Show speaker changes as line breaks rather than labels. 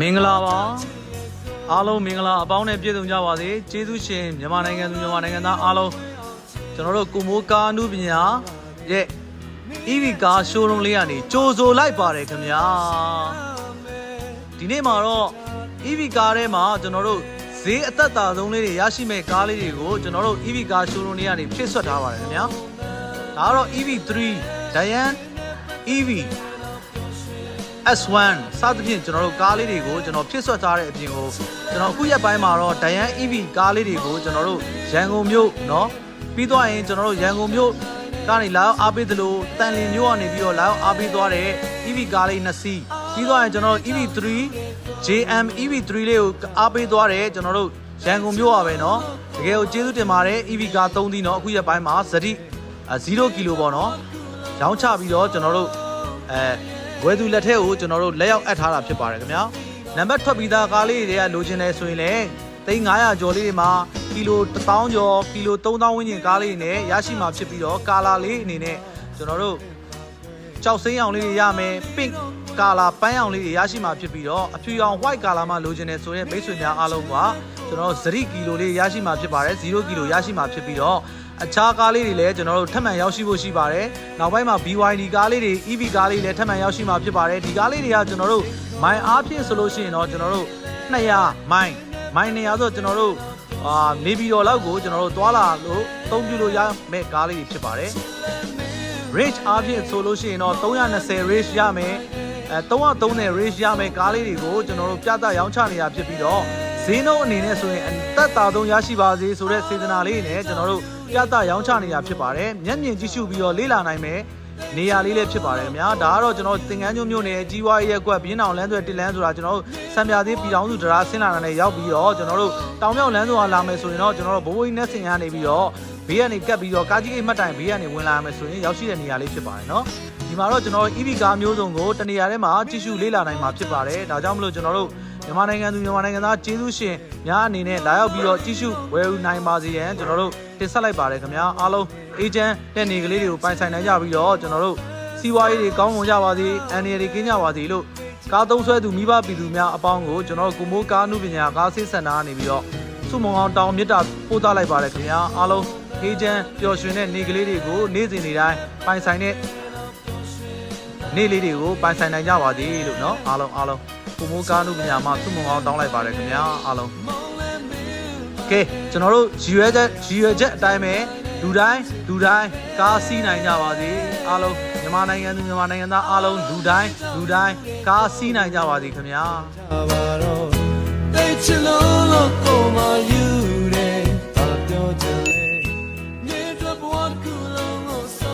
မင်္ဂလာပါအားလုံးမင်္ဂလာအပေါင်းနဲ့ပြည့်စုံကြပါစေကျေးဇူးရှင်မြန်မာနိုင်ငံသူမြန်မာနိုင်ငံသားအားလုံးကျွန်တော်တို့ကုမိုးကားနုပညာရဲ့ EV ကား showroom လေးကနေကြိုဆိုလိုက်ပါတယ်ခင်ဗျာဒီနေ့မှာတော့ EV ကားထဲမှာကျွန်တော်တို့ဈေးအသက်သာဆုံးလေးတွေရရှိမဲ့ကားလေးတွေကိုကျွန်တော်တို့ EV ကား showroom လေးကနေဖြည့်ဆွတ်ထားပါတယ်ခင်ဗျာဒါကတော့ EV3 Diane EV S1 စသဖြင့်ကျွန်တော်တို့ကားလေးတွေကိုကျွန်တော်ဖြစ်ဆွတ်ထားတဲ့အပြင်ကိုကျွန်တော်အခုရက်ပိုင်းမှာတော့ Diane EV ကားလေးတွေကိုကျွန်တော်တို့ရန်ကုန်မြို့เนาะပြီးသွားရင်ကျွန်တော်တို့ရန်ကုန်မြို့ကနေလာရောက်အားပေးသလိုတန်လင်မြို့ကနေပြီးတော့လာရောက်အားပေးသွားတဲ့ EV ကားလေးနှစ်စီးပြီးသွားရင်ကျွန်တော်တို့ EV3 JM EV3 လေးကိုအားပေးသွားတယ်ကျွန်တော်တို့ရန်ကုန်မြို့ပါပဲเนาะတကယ်ကိုကျေးဇူးတင်ပါတယ် EV ကား3စီးเนาะအခုရက်ပိုင်းမှာဇတိ0ကီလိုပေါ့เนาะရောင်းချပြီးတော့ကျွန်တော်တို့အဲ ဝယ်သူလက်ထက်ကိုကျွန်တော်တို့လက်ရောက်အပ်ထားတာဖြစ်ပါတယ်ခင်ဗျာနံပါတ်ထွက်ပြီးသားကားလေးတွေကလိုချင်တယ်ဆိုရင်လည်းသိန်း900ကျော်လေးတွေမှာကီလို1000ကျော်ကီလို3000ဝန်းကျင်ကားလေးတွေနဲ့ရရှိမှာဖြစ်ပြီးတော့ကာလာလေးအနေနဲ့ကျွန်တော်တို့ကြောက်စိမ်းအောင်လေးတွေရမယ် pink ကာလာပန်းအောင်လေးတွေရရှိမှာဖြစ်ပြီးတော့အဖြူရောင် white ကာလာမှလိုချင်တယ်ဆိုရင်မိတ်ဆွေများအားလုံးကကျွန်တော်တို့ဇရိကီလိုလေးရရှိမှာဖြစ်ပါတယ်0ကီလိုရရှိမှာဖြစ်ပြီးတော့ အခြားကားလေးတွေလည်းကျွန်တော်တို့ထပ်မံရောက်ရှိဖို့ရှိပါတယ်။နောက်ပိုင်းမှာ BYD ကားလေးတွေ EV ကားလေးလည်းထပ်မံရောက်ရှိမှာဖြစ်ပါတယ်။ဒီကားလေးတွေကကျွန်တော်တို့မိုင်အားဖြင့်ဆိုလို့ရှိရင်တော့ကျွန်တော်တို့200မိုင်မိုင်200ဆိုကျွန်တော်တို့အာနေပြည်တော်လောက်ကိုကျွန်တော်တို့သွာလာလို့အသုံးပြုလို့ရမယ့်ကားလေးတွေဖြစ်ပါတယ်။ range အားဖြင့်ဆိုလို့ရှိရင်တော့320 range ရမယ်အဲ330 range ရမယ်ကားလေးတွေကိုကျွန်တော်တို့ပြသရောင်းချနေတာဖြစ်ပြီးတော့ဈေးနှုန်းအနေနဲ့ဆိုရင်အသက်သာဆုံးရရှိပါစေဆိုတဲ့စေတနာလေးနဲ့ကျွန်တော်တို့ ပြသရောင်းချနေတာဖြစ်ပါတယ်မျက်မြင်ကြည့်ရှုပြီးတော့လေ့လာနိုင်မယ်နေရာလေးလည်းဖြစ်ပါတယ်ခင်ဗျာဒါကတော့ကျွန်တော်သင်္ကန်းကျွန်းမြို့နယ်ကြီးဝါရဲ့ကွက်ပြင်းအောင်လမ်းသွဲတစ်လမ်းဆိုတာကျွန်တော်တို့စံပြသေးပြည်တော်စုတရားဆင်းလာတာနဲ့ရောက်ပြီးတော့ကျွန်တော်တို့တောင်မြောက်လမ်းဆိုတာလာမယ်ဆိုရင်တော့ကျွန်တော်တို့ဘိုးဘိုးကြီးနဲ့ဆင်ရနေပြီးတော့ဘေးကနေကပ်ပြီးတော့ကားကြီးအိတ်မှတ်တိုင်ဘေးကနေဝင်လာမယ်ဆိုရင်ရောက်ရှိတဲ့နေရာလေးဖြစ်ပါတယ်နော်ဒီမှာတော့ကျွန်တော်တို့ EV ကားမျိုးစုံကိုတနေရာထဲမှာကြည့်ရှုလေ့လာနိုင်မှာဖြစ်ပါတယ်ဒါကြောင့်မလို့ကျွန်တော်တို့မြန်မာနိုင်ငံသူမြန်မာနိုင်ငံသားကျေးဇူးရှင်များအနေနဲ့လာရောက်ပြီးတော့ကြည့်ရှုဝယ်ယူနိုင်ပါစေရန်ကျွန်တော်တို့ တင်ဆက်လိုက်ပါတယ်ခင်ဗျာအားလုံးအေဂျင့်တဲ့နေကလေးတွေကိုပိုင်ဆိုင်နိုင်ကြပြီးတော့ကျွန်တော်တို့စီးပွားရေးတွေကောင်းမွန်ကြပါစေအန်ရီတွေကင်းကြပါစေလို့ကားသုံးဆွဲသူမိဘပြည်သူများအပေါင်းကိုကျွန်တော်တို့ကိုမိုးကားနုပညာကားဆေးစင်တာကနေပြီးတော့စုမုံအောင်တောင်းမြစ်တာပို့သလိုက်ပါတယ်ခင်ဗျာအားလုံးအေဂျင့်ပျော်ရွှင်တဲ့နေကလေးတွေကိုနေ့စဉ်နေ့တိုင်းပိုင်ဆိုင်တဲ့နေ့လေးတွေကိုပိုင်ဆိုင်နိုင်ကြပါစေလို့เนาะအားလုံးအားလုံးကိုမိုးကားနုပညာမှာစုမုံအောင်တောင်းလိုက်ပါတယ်ခင်ဗျာအားလုံး ကဲကျွန်တော်တို့ရည်ရွယ်ချက်ရည်ရွယ်ချက်အတိုင်းပဲလူတိုင်းလူတိုင်းကားစီးနိုင်ကြပါစေအားလုံးမြန်မာနိုင်ငံသူမြန်မာနိုင်ငံသားအားလုံးလူတိုင်းလူတိုင်းကားစီးနိုင်ကြပါစေခင်ဗျာ